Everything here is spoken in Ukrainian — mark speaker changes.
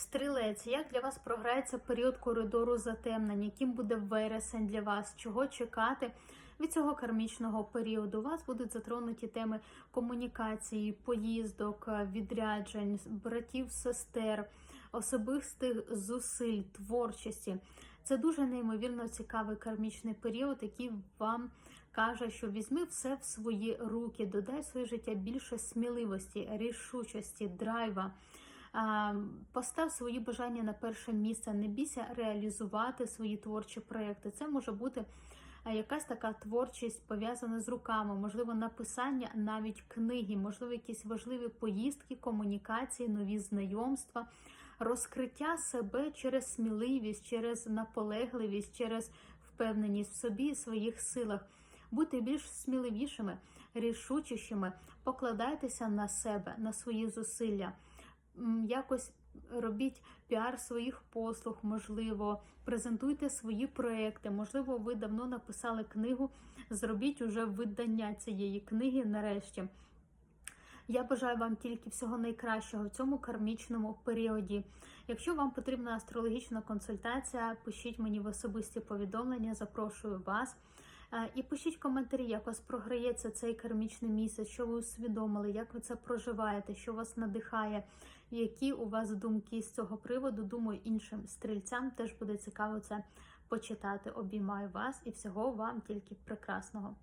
Speaker 1: Стрілець, як для вас програється період коридору затемнень, яким буде вересень для вас, чого чекати від цього кармічного періоду? У вас будуть затронуті теми комунікації, поїздок, відряджень, братів, сестер, особистих зусиль, творчості. Це дуже неймовірно цікавий кармічний період, який вам каже, що візьми все в свої руки, додай в своє життя більше сміливості, рішучості, драйва. Постав свої бажання на перше місце, не бійся реалізувати свої творчі проекти. Це може бути якась така творчість пов'язана з руками, можливо, написання навіть книги, можливо, якісь важливі поїздки, комунікації, нові знайомства, розкриття себе через сміливість, через наполегливість, через впевненість в собі і своїх силах. Будьте більш сміливішими, рішучішими, покладайтеся на себе, на свої зусилля. Якось робіть піар своїх послуг, можливо, презентуйте свої проекти. Можливо, ви давно написали книгу. Зробіть уже видання цієї книги нарешті. Я бажаю вам тільки всього найкращого в цьому кармічному періоді. Якщо вам потрібна астрологічна консультація, пишіть мені в особисті повідомлення, запрошую вас. Е, І пишіть коментарі, як вас програється цей кармічний місяць, що ви усвідомили, як ви це проживаєте, що вас надихає, які у вас думки з цього приводу. Думаю, іншим стрільцям теж буде цікаво це почитати. Обіймаю вас і всього вам тільки прекрасного.